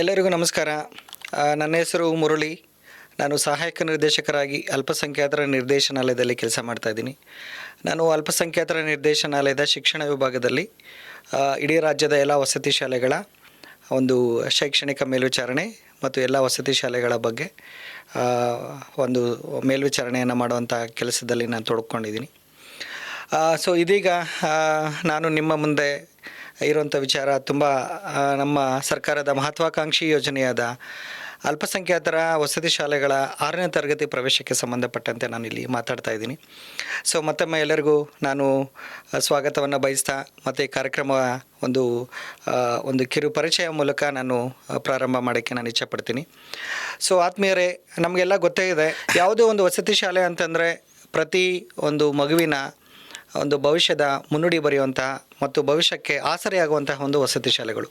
ಎಲ್ಲರಿಗೂ ನಮಸ್ಕಾರ. ನನ್ನ ಹೆಸರು ಮುರಳಿ. ನಾನು ಸಹಾಯಕ ನಿರ್ದೇಶಕರಾಗಿ ಅಲ್ಪಸಂಖ್ಯಾತರ ನಿರ್ದೇಶನಾಲಯದಲ್ಲಿ ಕೆಲಸ ಮಾಡ್ತಾ ಇದ್ದೀನಿ. ನಾನು ಅಲ್ಪಸಂಖ್ಯಾತರ ನಿರ್ದೇಶನಾಲಯದ ಶಿಕ್ಷಣ ವಿಭಾಗದಲ್ಲಿ ಇಡೀ ರಾಜ್ಯದ ಎಲ್ಲ ವಸತಿ ಶಾಲೆಗಳ ಒಂದು ಶೈಕ್ಷಣಿಕ ಮೇಲ್ವಿಚಾರಣೆ ಮತ್ತು ಎಲ್ಲ ವಸತಿ ಶಾಲೆಗಳ ಬಗ್ಗೆ ಒಂದು ಮೇಲ್ವಿಚಾರಣೆಯನ್ನು ಮಾಡುವಂಥ ಕೆಲಸದಲ್ಲಿ ನಾನು ತೊಡ್ಕೊಂಡಿದ್ದೀನಿ. ಸೊ ಇದೀಗ ನಾನು ನಿಮ್ಮ ಮುಂದೆ ಇರುವಂಥ ವಿಚಾರ ತುಂಬ ನಮ್ಮ ಸರ್ಕಾರದ ಮಹತ್ವಾಕಾಂಕ್ಷಿ ಯೋಜನೆಯಾದ ಅಲ್ಪಸಂಖ್ಯಾತರ ವಸತಿ ಶಾಲೆಗಳ ಆರನೇ ತರಗತಿ ಪ್ರವೇಶಕ್ಕೆ ಸಂಬಂಧಪಟ್ಟಂತೆ ನಾನು ಇಲ್ಲಿ ಮಾತಾಡ್ತಾ ಇದ್ದೀನಿ. ಸೊ ಮತ್ತೊಮ್ಮೆ ಎಲ್ಲರಿಗೂ ನಾನು ಸ್ವಾಗತವನ್ನು ಬಯಸ್ತಾ, ಮತ್ತು ಕಾರ್ಯಕ್ರಮ ಒಂದು ಒಂದು ಕಿರು ಪರಿಚಯ ಮೂಲಕ ನಾನು ಪ್ರಾರಂಭ ಮಾಡೋಕ್ಕೆ ನಾನು ಇಚ್ಛಪಡ್ತೀನಿ. ಸೊ ಆತ್ಮೀಯರೇ, ನಮಗೆಲ್ಲ ಗೊತ್ತೇ ಇದೆ, ಯಾವುದೇ ಒಂದು ವಸತಿ ಶಾಲೆ ಅಂತಂದರೆ ಪ್ರತಿ ಒಂದು ಮಗುವಿನ ಒಂದು ಭವಿಷ್ಯದ ಮುನ್ನುಡಿ ಬರೆಯುವಂತಹ ಮತ್ತು ಭವಿಷ್ಯಕ್ಕೆ ಆಸರೆಯಾಗುವಂತಹ ಒಂದು ವಸತಿ ಶಾಲೆಗಳು.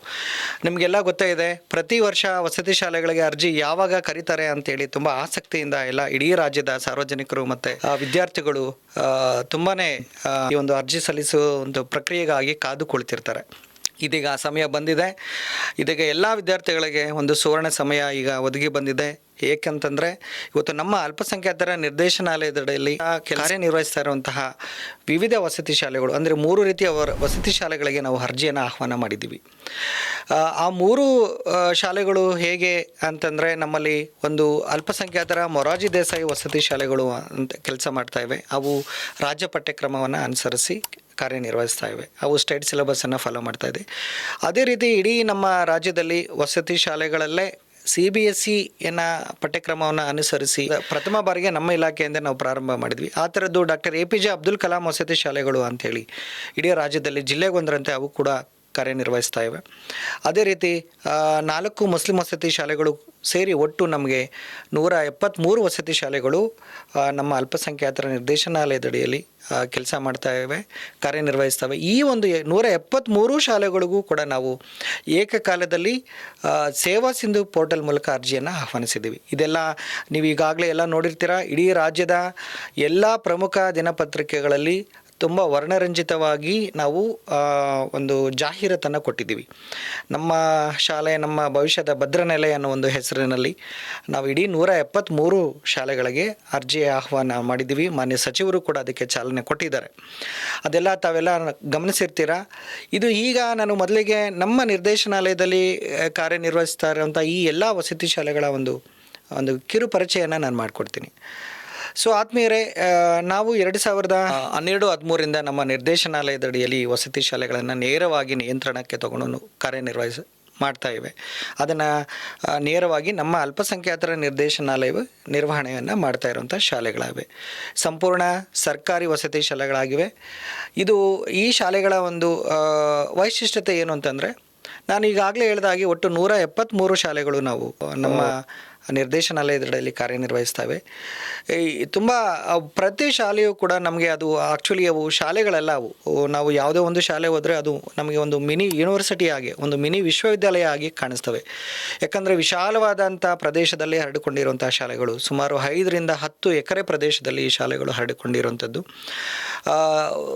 ನಿಮಗೆಲ್ಲ ಗೊತ್ತೇ ಇದೆ, ಪ್ರತಿ ವರ್ಷ ವಸತಿ ಶಾಲೆಗಳಿಗೆ ಅರ್ಜಿ ಯಾವಾಗ ಕರೀತಾರೆ ಅಂತೇಳಿ ತುಂಬ ಆಸಕ್ತಿಯಿಂದ ಎಲ್ಲ ಇಡೀ ರಾಜ್ಯದ ಸಾರ್ವಜನಿಕರು ಮತ್ತು ವಿದ್ಯಾರ್ಥಿಗಳು ತುಂಬಾ ಈ ಒಂದು ಅರ್ಜಿ ಸಲ್ಲಿಸುವ ಒಂದು ಪ್ರಕ್ರಿಯೆಗಾಗಿ ಕಾದು ಕುಳಿತಿರ್ತಾರೆ. ಇದೀಗ ಆ ಸಮಯ ಬಂದಿದೆ. ಇದೀಗ ಎಲ್ಲ ವಿದ್ಯಾರ್ಥಿಗಳಿಗೆ ಒಂದು ಸುವರ್ಣ ಸಮಯ ಈಗ ಒದಗಿ ಬಂದಿದೆ. ಏಕೆಂತಂದರೆ ಇವತ್ತು ನಮ್ಮ ಅಲ್ಪಸಂಖ್ಯಾತರ ನಿರ್ದೇಶನಾಲಯದಡಿಯಲ್ಲಿ ಕಾರ್ಯನಿರ್ವಹಿಸ್ತಾ ಇರುವಂತಹ ವಿವಿಧ ವಸತಿ ಶಾಲೆಗಳು ಅಂದರೆ ಮೂರು ರೀತಿಯ ವಸತಿ ಶಾಲೆಗಳಿಗೆ ನಾವು ಅರ್ಜಿಯನ್ನು ಆಹ್ವಾನ ಮಾಡಿದ್ದೀವಿ ಆ, ಮೂರು ಶಾಲೆಗಳು ಹೇಗೆ ಅಂತಂದರೆ ನಮ್ಮಲ್ಲಿ ಒಂದು ಅಲ್ಪಸಂಖ್ಯಾತರ ಮೊರಾರ್ಜಿ ದೇಸಾಯಿ ವಸತಿ ಶಾಲೆಗಳು ಅಂತ ಕೆಲಸ ಮಾಡ್ತಾ ಇವೆ. ಅವು ರಾಜ್ಯ ಪಠ್ಯಕ್ರಮವನ್ನು ಅನುಸರಿಸಿ ಕಾರ್ಯನಿರ್ವಹಿಸ್ತಾ ಇವೆ. ಅವು ಸ್ಟೇಟ್ ಸಿಲೆಬಸನ್ನು ಫಾಲೋ ಮಾಡ್ತಾ ಇದೆ. ಅದೇ ರೀತಿ ಇಡೀ ನಮ್ಮ ರಾಜ್ಯದಲ್ಲಿ ವಸತಿ ಶಾಲೆಗಳಲ್ಲೇ ಸಿ ಬಿ ಎಸ್ ಸಿಯನ್ನ ಪಠ್ಯಕ್ರಮವನ್ನು ಅನುಸರಿಸಿ ಪ್ರಥಮ ಬಾರಿಗೆ ನಮ್ಮ ಇಲಾಖೆಯಿಂದ ನಾವು ಪ್ರಾರಂಭ ಮಾಡಿದ್ವಿ. ಆ ಥರದ್ದು doctor A P J Abdul Kalam ವಸತಿ ಶಾಲೆಗಳು ಅಂಥೇಳಿ ಇಡೀ ರಾಜ್ಯದಲ್ಲಿ ಜಿಲ್ಲೆಗೊಂದರಂತೆ ಅವು ಕೂಡ ಕಾರ್ಯನಿರ್ವಹಿಸ್ತಾ ಇವೆ. ಅದೇ ರೀತಿ ನಾಲ್ಕು ಮುಸ್ಲಿಂ ವಸತಿ ಶಾಲೆಗಳು ಸೇರಿ ಒಟ್ಟು ನಮಗೆ ನೂರ ಎಪ್ಪತ್ತ್ಮೂರು ವಸತಿ ಶಾಲೆಗಳು ನಮ್ಮ ಅಲ್ಪಸಂಖ್ಯಾತರ ನಿರ್ದೇಶನಾಲಯದಡಿಯಲ್ಲಿ ಕೆಲಸ ಮಾಡ್ತಾ ಇವೆ ಕಾರ್ಯನಿರ್ವಹಿಸ್ತವೆ ಈ ಒಂದು ನೂರ ಎಪ್ಪತ್ತ್ಮೂರು ಶಾಲೆಗಳಿಗೂ ಕೂಡ ನಾವು ಏಕಕಾಲದಲ್ಲಿ ಸೇವಾ ಸಿಂಧು ಪೋರ್ಟಲ್ ಮೂಲಕ ಅರ್ಜಿಯನ್ನು ಆಹ್ವಾನಿಸಿದ್ದೀವಿ. ಇದೆಲ್ಲ ನೀವು ಈಗಾಗಲೇ ಎಲ್ಲ ನೋಡಿರ್ತೀರ, ಇಡೀ ರಾಜ್ಯದ ಎಲ್ಲ ಪ್ರಮುಖ ದಿನಪತ್ರಿಕೆಗಳಲ್ಲಿ ತುಂಬ ವರ್ಣರಂಜಿತವಾಗಿ ನಾವು ಒಂದು ಜಾಹೀರಾತನ್ನು ಕೊಟ್ಟಿದ್ದೀವಿ. ನಮ್ಮ ಶಾಲೆ, ನಮ್ಮ ಭವಿಷ್ಯದ ಭದ್ರನೆಲೆ ಅನ್ನೋ ಒಂದು ಹೆಸರಿನಲ್ಲಿ ನಾವು ಇಡೀ ನೂರ ಎಪ್ಪತ್ತ್ಮೂರು ಶಾಲೆಗಳಿಗೆ ಅರ್ಜಿ ಆಹ್ವಾನ ಮಾಡಿದ್ದೀವಿ. ಮಾನ್ಯ ಸಚಿವರು ಕೂಡ ಅದಕ್ಕೆ ಚಾಲನೆ ಕೊಟ್ಟಿದ್ದಾರೆ. ಅದೆಲ್ಲ ತಾವೆಲ್ಲ ಗಮನಿಸಿರ್ತೀರಾ? ಇದು ಈಗ ನಾನು ಮೊದಲಿಗೆ ನಮ್ಮ ನಿರ್ದೇಶನಾಲಯದಲ್ಲಿ ಕಾರ್ಯನಿರ್ವಹಿಸ್ತಾ ಇರುವಂಥ ಈ ಎಲ್ಲ ವಸತಿ ಶಾಲೆಗಳ ಒಂದು ಒಂದು ಕಿರು ಪರಿಚಯನ ನಾನು ಮಾಡಿಕೊಡ್ತೀನಿ. ಸೊ ಆತ್ಮೀಯರೇ ನಾವು ಎರಡು ಸಾವಿರದ ಹನ್ನೆರಡು, ಹದಿಮೂರಿಂದ ನಮ್ಮ ನಿರ್ದೇಶನಾಲಯದಡಿಯಲ್ಲಿ ವಸತಿ ಶಾಲೆಗಳನ್ನು ನೇರವಾಗಿ ನಿಯಂತ್ರಣಕ್ಕೆ ತಗೊಂಡು ಕಾರ್ಯನಿರ್ವಹಿಸ, ಮಾಡ್ತಾ ಇವೆ. ಅದನ್ನು ನೇರವಾಗಿ ನಮ್ಮ ಅಲ್ಪಸಂಖ್ಯಾತರ ನಿರ್ದೇಶನಾಲಯವು ನಿರ್ವಹಣೆಯನ್ನು ಮಾಡ್ತಾ ಇರುವಂಥ ಶಾಲೆಗಳಾಗಿವೆ. ಸಂಪೂರ್ಣ ಸರ್ಕಾರಿ ವಸತಿ ಶಾಲೆಗಳಾಗಿವೆ. ಇದು ಈ ಶಾಲೆಗಳ ಒಂದು ವೈಶಿಷ್ಟ್ಯತೆ ಏನು ಅಂತಂದರೆ ನಾನು ಈಗಾಗಲೇ ಹೇಳಿದಾಗೆ ಒಟ್ಟು ನೂರ ಎಪ್ಪತ್ತ್ಮೂರು ಶಾಲೆಗಳು ನಾವು ನಮ್ಮ ನಿರ್ದೇಶನಾಲಯದಡಿಯಲ್ಲಿ ಕಾರ್ಯನಿರ್ವಹಿಸ್ತವೆ. ಈ ತುಂಬ ಪ್ರತಿ ಶಾಲೆಯೂ ಕೂಡ ನಮಗೆ ಅದು ಆ್ಯಕ್ಚುಲಿ ಅವು ಶಾಲೆಗಳೆಲ್ಲ ಅವು. ನಾವು ಯಾವುದೇ ಒಂದು ಶಾಲೆ ಹೋದರೆ ಅದು ನಮಗೆ ಒಂದು ಮಿನಿ ಯೂನಿವರ್ಸಿಟಿ ಆಗಿ ಒಂದು ಮಿನಿ ವಿಶ್ವವಿದ್ಯಾಲಯ ಆಗಿ ಕಾಣಿಸ್ತವೆ. ಯಾಕಂದರೆ ವಿಶಾಲವಾದಂಥ ಪ್ರದೇಶದಲ್ಲಿ ಹರಡಿಕೊಂಡಿರುವಂಥ ಶಾಲೆಗಳು ಸುಮಾರು ಐದರಿಂದ ಹತ್ತು ಎಕರೆ ಪ್ರದೇಶದಲ್ಲಿ ಈ ಶಾಲೆಗಳು ಹರಡಿಕೊಂಡಿರುವಂಥದ್ದು.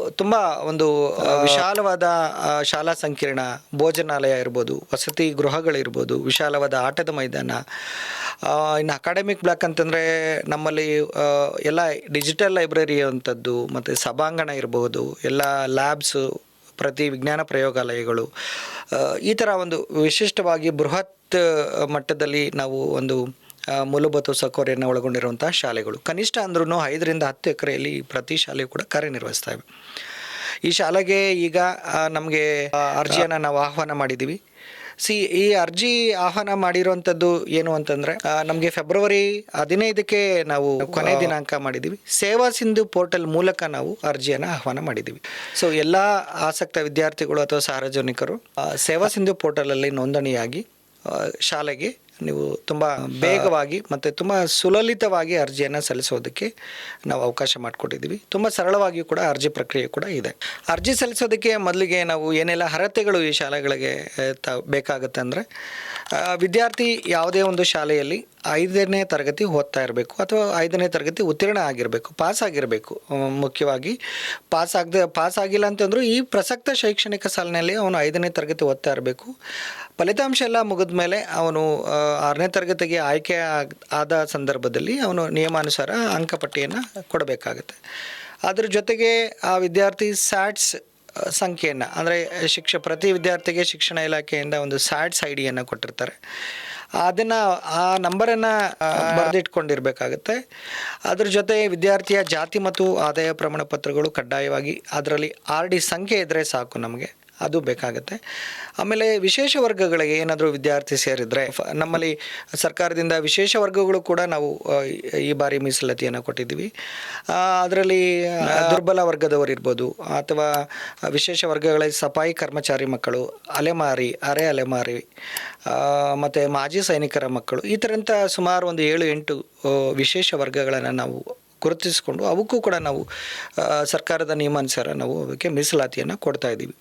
ತುಂಬ ಒಂದು ವಿಶಾಲವಾದ ಶಾಲಾ ಸಂಕೀರ್ಣ ಭೋಜನಾಲಯ ಇರ್ಬೋದು ವಸತಿ ಗೃಹಗಳಿರ್ಬೋದು ವಿಶಾಲವಾದ ಆಟದ ಮೈದಾನ ಇನ್ನು ಅಕಾಡೆಮಿಕ್ ಬ್ಲಾಕ್ ಅಂತಂದರೆ ನಮ್ಮಲ್ಲಿ ಎಲ್ಲ ಡಿಜಿಟಲ್ ಲೈಬ್ರರಿ ಅಂಥದ್ದು, ಮತ್ತು ಸಭಾಂಗಣ ಇರಬಹುದು ಎಲ್ಲ ಲ್ಯಾಬ್ಸು ಪ್ರತಿ ವಿಜ್ಞಾನ ಪ್ರಯೋಗಾಲಯಗಳು ಈ ಥರ ಒಂದು ವಿಶಿಷ್ಟವಾಗಿ ಬೃಹತ್ ಮಟ್ಟದಲ್ಲಿ ನಾವು ಒಂದು ಮೂಲಭೂತ ಸೌಕರ್ಯವನ್ನು ಒಳಗೊಂಡಿರುವಂಥ ಶಾಲೆಗಳು. ಕನಿಷ್ಠ ಅಂದ್ರೂ ಐದರಿಂದ ಹತ್ತು ಎಕರೆಯಲ್ಲಿ ಪ್ರತಿ ಶಾಲೆಯು ಕೂಡ ಕಾರ್ಯನಿರ್ವಹಿಸ್ತವೆ ಈ ಶಾಲೆಗೆ ಈಗ ನಮಗೆ ಅರ್ಜಿಯನ್ನು ನಾವು ಆಹ್ವಾನ ಮಾಡಿದ್ದೀವಿ. ಸಿ, ಈ ಅರ್ಜಿ ಆಹ್ವಾನ ಮಾಡಿರುವಂಥದ್ದು ಏನು ಅಂತಂದ್ರೆ ನಮಗೆ ಫೆಬ್ರವರಿ ಹದಿನೈದಕ್ಕೆ ನಾವು ಕೊನೆ ದಿನಾಂಕ ಮಾಡಿದ್ದೀವಿ ಸೇವಾ ಸಿಂಧು ಪೋರ್ಟಲ್ ಮೂಲಕ ನಾವು ಅರ್ಜಿಯನ್ನು ಆಹ್ವಾನ ಮಾಡಿದ್ದೀವಿ ಸೊ ಎಲ್ಲ ಆಸಕ್ತ ವಿದ್ಯಾರ್ಥಿಗಳು ಅಥವಾ ಸಾರ್ವಜನಿಕರು ಸೇವಾ ಸಿಂಧು ಪೋರ್ಟಲಲ್ಲಿ ನೋಂದಣಿಯಾಗಿ ಶಾಲೆಗೆ ನೀವು ತುಂಬ ಬೇಗವಾಗಿ ಮತ್ತು ತುಂಬ ಸುಲಲಿತವಾಗಿ ಅರ್ಜಿಯನ್ನು ಸಲ್ಲಿಸೋದಕ್ಕೆ ನಾವು ಅವಕಾಶ ಮಾಡಿಕೊಟ್ಟಿದ್ದೀವಿ. ತುಂಬ ಸರಳವಾಗಿಯೂ ಕೂಡ ಅರ್ಜಿ ಪ್ರಕ್ರಿಯೆ ಕೂಡ ಇದೆ. ಅರ್ಜಿ ಸಲ್ಲಿಸೋದಕ್ಕೆ ಮೊದಲಿಗೆ ನಾವು ಏನೆಲ್ಲ ಅರ್ಹತೆಗಳು ಈ ಶಾಲೆಗಳಿಗೆ ತ ಬೇಕಾಗುತ್ತೆ ಅಂದರೆ ವಿದ್ಯಾರ್ಥಿ ಯಾವುದೇ ಒಂದು ಶಾಲೆಯಲ್ಲಿ ಐದನೇ ತರಗತಿ ಓದ್ತಾ ಇರಬೇಕು ಅಥವಾ ಐದನೇ ತರಗತಿ ಉತ್ತೀರ್ಣ ಆಗಿರಬೇಕು ಪಾಸ್ ಆಗಿರಬೇಕು. ಮುಖ್ಯವಾಗಿ ಪಾಸ್ ಆಗದೆ ಪಾಸ್ ಆಗಿಲ್ಲ ಅಂತಂದ್ರೂ ಈ ಪ್ರಸಕ್ತ ಶೈಕ್ಷಣಿಕ ಸಾಲಿನಲ್ಲಿ ಅವನು ಐದನೇ ತರಗತಿ ಓದ್ತಾ ಇರಬೇಕು. ಫಲಿತಾಂಶ ಎಲ್ಲ ಮುಗಿದ ಮೇಲೆ ಅವನು ಆರನೇ ತರಗತಿಗೆ ಆಯ್ಕೆ ಆದ ಸಂದರ್ಭದಲ್ಲಿ ಅವನು ನಿಯಮಾನುಸಾರ ಅಂಕಪಟ್ಟಿಯನ್ನು ಕೊಡಬೇಕಾಗುತ್ತೆ. ಅದ್ರ ಜೊತೆಗೆ ಆ ವಿದ್ಯಾರ್ಥಿ ಸ್ಯಾಟ್ಸ್ ಸಂಖ್ಯೆಯನ್ನು, ಅಂದರೆ ಶಿಕ್ಷ, ಪ್ರತಿ ವಿದ್ಯಾರ್ಥಿಗೆ ಶಿಕ್ಷಣ ಇಲಾಖೆಯಿಂದ ಒಂದು ಸ್ಯಾಟ್ಸ್ ಐ ಡಿಯನ್ನು ಕೊಟ್ಟಿರ್ತಾರೆ. ಅದನ್ನು, ಆ ನಂಬರನ್ನು ಬರೆದಿಟ್ಕೊಂಡಿರ್ಬೇಕಾಗತ್ತೆ. ಅದ್ರ ಜೊತೆ ವಿದ್ಯಾರ್ಥಿಯ ಜಾತಿ ಮತ್ತು ಆದಾಯ ಪ್ರಮಾಣ ಪತ್ರಗಳು ಕಡ್ಡಾಯವಾಗಿ, ಅದರಲ್ಲಿ ಆರ್ ಡಿ ಸಂಖ್ಯೆ ಇದ್ದರೆ ಸಾಕು ನಮಗೆ. ಅದು ಬೇಕಾಗುತ್ತೆ. ಆಮೇಲೆ ವಿಶೇಷ ವರ್ಗಗಳಿಗೆ ಏನಾದರೂ ವಿದ್ಯಾರ್ಥಿ ಸೇರಿದರೆ ನಮ್ಮಲ್ಲಿ ಸರ್ಕಾರದಿಂದ ವಿಶೇಷ ವರ್ಗಗಳು ಕೂಡ ನಾವು ಈ ಬಾರಿ ಮೀಸಲಾತಿಯನ್ನು ಕೊಟ್ಟಿದ್ದೀವಿ. ಅದರಲ್ಲಿ ದುರ್ಬಲ ವರ್ಗದವರು ಇರ್ಬೋದು, ಅಥವಾ ವಿಶೇಷ ವರ್ಗಗಳ ಸಫಾಯಿ ಕರ್ಮಚಾರಿ ಮಕ್ಕಳು, ಅಲೆಮಾರಿ, ಅರೆ ಅಲೆಮಾರಿ ಮತ್ತು ಮಾಜಿ ಸೈನಿಕರ ಮಕ್ಕಳು, ಈ ಥರಂಥ ಸುಮಾರು ಒಂದು ಏಳು, ಎಂಟು ವಿಶೇಷ ವರ್ಗಗಳನ್ನು ನಾವು ಗುರುತಿಸಿಕೊಂಡು, ಅವಕ್ಕೂ ಕೂಡ ನಾವು ಸರ್ಕಾರದ ನಿಯಮಾನುಸಾರ ನಾವು ಅವಕ್ಕೆ ಮೀಸಲಾತಿಯನ್ನು ಕೊಡ್ತಾ ಇದ್ದೀವಿ.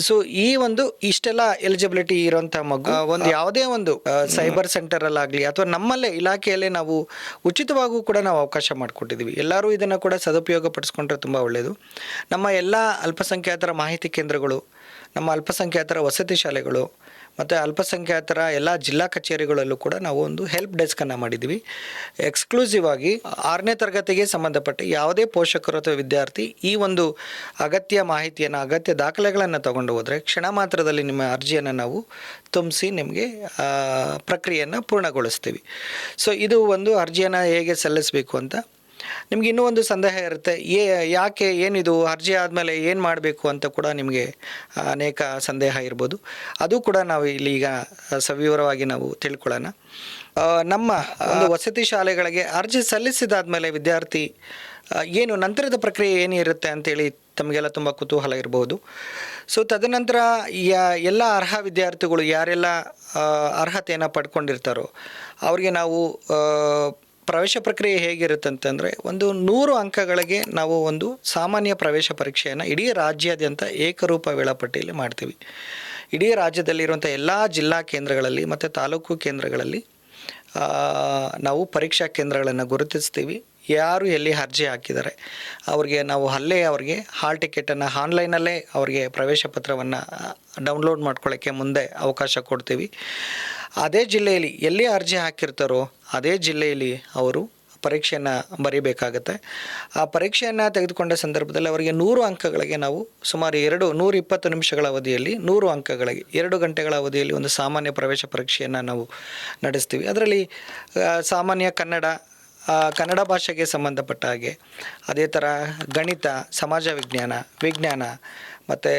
ಸೊ ಈ ಒಂದು ಇಷ್ಟೆಲ್ಲ ಎಲಿಜಿಬಿಲಿಟಿ ಇರುವಂತಹ ಮಗು ಒಂದು ಯಾವುದೇ ಒಂದು ಸೈಬರ್ ಸೆಂಟರ್ ಸೆಂಟರಲ್ಲಾಗಲಿ ಅಥವಾ ನಮ್ಮಲ್ಲೇ ಇಲಾಖೆಯಲ್ಲೇ ನಾವು ಉಚಿತವಾಗೂ ಕೂಡ ನಾವು ಅವಕಾಶ ಮಾಡಿಕೊಟ್ಟಿದ್ದೀವಿ. ಎಲ್ಲರೂ ಇದನ್ನು ಕೂಡ ಸದುಪಯೋಗ ಪಡಿಸ್ಕೊಂಡ್ರೆ ತುಂಬ ಒಳ್ಳೆಯದು ನಮ್ಮ ಎಲ್ಲ ಅಲ್ಪಸಂಖ್ಯಾತರ ಮಾಹಿತಿ ಕೇಂದ್ರಗಳು ನಮ್ಮ ಅಲ್ಪಸಂಖ್ಯಾತರ ವಸತಿ ಶಾಲೆಗಳು ಮತ್ತು ಅಲ್ಪಸಂಖ್ಯಾತರ ಎಲ್ಲ ಜಿಲ್ಲಾ ಕಚೇರಿಗಳಲ್ಲೂ ಕೂಡ ನಾವು ಒಂದು ಹೆಲ್ಪ್ ಡೆಸ್ಕನ್ನು ಮಾಡಿದ್ದೀವಿ ಎಕ್ಸ್ಕ್ಲೂಸಿವ್ ಆಗಿ ಆರನೇ ತರಗತಿಗೆ ಸಂಬಂಧಪಟ್ಟ ಯಾವುದೇ ಪೋಷಕರು ಅಥವಾ ವಿದ್ಯಾರ್ಥಿ ಈ ಒಂದು ಅಗತ್ಯ ಮಾಹಿತಿಯನ್ನು, ಅಗತ್ಯ ದಾಖಲೆಗಳನ್ನು ತಗೊಂಡು ಹೋದರೆ ಕ್ಷಣ ಮಾತ್ರದಲ್ಲಿ ನಿಮ್ಮ ಅರ್ಜಿಯನ್ನು ನಾವು ತುಂಬಿಸಿ ನಿಮಗೆ ಪ್ರಕ್ರಿಯೆಯನ್ನು ಪೂರ್ಣಗೊಳಿಸ್ತೀವಿ. ಸೊ ಇದು ಒಂದು ಅರ್ಜಿಯನ್ನು ಹೇಗೆ ಸಲ್ಲಿಸಬೇಕು ಅಂತ ನಿಮ್ಗೆ ಇನ್ನೂ ಒಂದು ಸಂದೇಹ ಇರುತ್ತೆ. ಏ, ಯಾಕೆ ಏನಿದು? ಅರ್ಜಿ ಆದಮೇಲೆ ಏನು ಮಾಡಬೇಕು ಅಂತ ಕೂಡ ನಿಮಗೆ ಅನೇಕ ಸಂದೇಹ ಇರ್ಬೋದು. ಅದು ಕೂಡ ನಾವು ಇಲ್ಲಿ ಈಗ ಸವಿವರವಾಗಿ ನಾವು ತಿಳ್ಕೊಳ್ಳೋಣ. ನಮ್ಮ ಒಂದು ವಸತಿ ಶಾಲೆಗಳಿಗೆ ಅರ್ಜಿ ಸಲ್ಲಿಸಿದಾದ್ಮೇಲೆ ವಿದ್ಯಾರ್ಥಿ ಏನು ನಂತರದ ಪ್ರಕ್ರಿಯೆ ಏನಿರುತ್ತೆ ಅಂತೇಳಿ ತಮಗೆಲ್ಲ ತುಂಬ ಕುತೂಹಲ ಇರಬಹುದು ಸೊ ತದನಂತರ ಎಲ್ಲ ಅರ್ಹ ವಿದ್ಯಾರ್ಥಿಗಳು ಯಾರೆಲ್ಲ ಅರ್ಹತೆಯನ್ನು ಪಡ್ಕೊಂಡಿರ್ತಾರೋ, ಅವರಿಗೆ ನಾವು ಪ್ರವೇಶ ಪ್ರಕ್ರಿಯೆ ಹೇಗಿರುತ್ತೆ ಅಂತಂದರೆ ಒಂದು ನೂರು ಅಂಕಗಳಿಗೆ ನಾವು ಒಂದು ಸಾಮಾನ್ಯ ಪ್ರವೇಶ ಪರೀಕ್ಷೆಯನ್ನು ಇಡೀ ರಾಜ್ಯಾದ್ಯಂತ ಏಕರೂಪ ವೇಳಾಪಟ್ಟಿಯಲ್ಲಿ ಮಾಡ್ತೀವಿ. ಇಡೀ ರಾಜ್ಯದಲ್ಲಿರುವಂಥ ಎಲ್ಲ ಜಿಲ್ಲಾ ಕೇಂದ್ರಗಳಲ್ಲಿ ಮತ್ತು ತಾಲೂಕು ಕೇಂದ್ರಗಳಲ್ಲಿ ನಾವು ಪರೀಕ್ಷಾ ಕೇಂದ್ರಗಳನ್ನು ಗುರುತಿಸ್ತೀವಿ. ಯಾರು ಎಲ್ಲಿ ಅರ್ಜಿ ಹಾಕಿದ್ದಾರೆ, ಅವ್ರಿಗೆ ನಾವು ಅಲ್ಲೇ ಅವ್ರಿಗೆ ಹಾಲ್ ಟಿಕೆಟನ್ನು ಆನ್ಲೈನಲ್ಲೇ ಅವ್ರಿಗೆ ಪ್ರವೇಶ ಪತ್ರವನ್ನು ಡೌನ್ಲೋಡ್ ಮಾಡ್ಕೊಳ್ಳೋಕ್ಕೆ ಮುಂದೆ ಅವಕಾಶ ಕೊಡ್ತೀವಿ. ಅದೇ ಜಿಲ್ಲೆಯಲ್ಲಿ ಎಲ್ಲಿ ಅರ್ಜಿ ಹಾಕಿರ್ತಾರೋ ಅದೇ ಜಿಲ್ಲೆಯಲ್ಲಿ ಅವರು ಪರೀಕ್ಷೆಯನ್ನು ಬರೀಬೇಕಾಗತ್ತೆ. ಆ ಪರೀಕ್ಷೆಯನ್ನು ತೆಗೆದುಕೊಂಡ ಸಂದರ್ಭದಲ್ಲಿ ಅವರಿಗೆ ನೂರು ಅಂಕಗಳಿಗೆ ನಾವು ಸುಮಾರು ಎರಡು, ನೂರ ಇಪ್ಪತ್ತು ನಿಮಿಷಗಳ ಅವಧಿಯಲ್ಲಿ, ನೂರು ಅಂಕಗಳಿಗೆ, ಎರಡು ಗಂಟೆಗಳ ಅವಧಿಯಲ್ಲಿ ಒಂದು ಸಾಮಾನ್ಯ ಪ್ರವೇಶ ಪರೀಕ್ಷೆಯನ್ನು ನಾವು ನಡೆಸ್ತೀವಿ. ಅದರಲ್ಲಿ ಸಾಮಾನ್ಯ ಕನ್ನಡ ಕನ್ನಡ ಭಾಷೆಗೆ ಸಂಬಂಧಪಟ್ಟ ಹಾಗೆ, ಅದೇ ಥರ ಗಣಿತ, ಸಮಾಜ ವಿಜ್ಞಾನ ವಿಜ್ಞಾನ ಮತ್ತು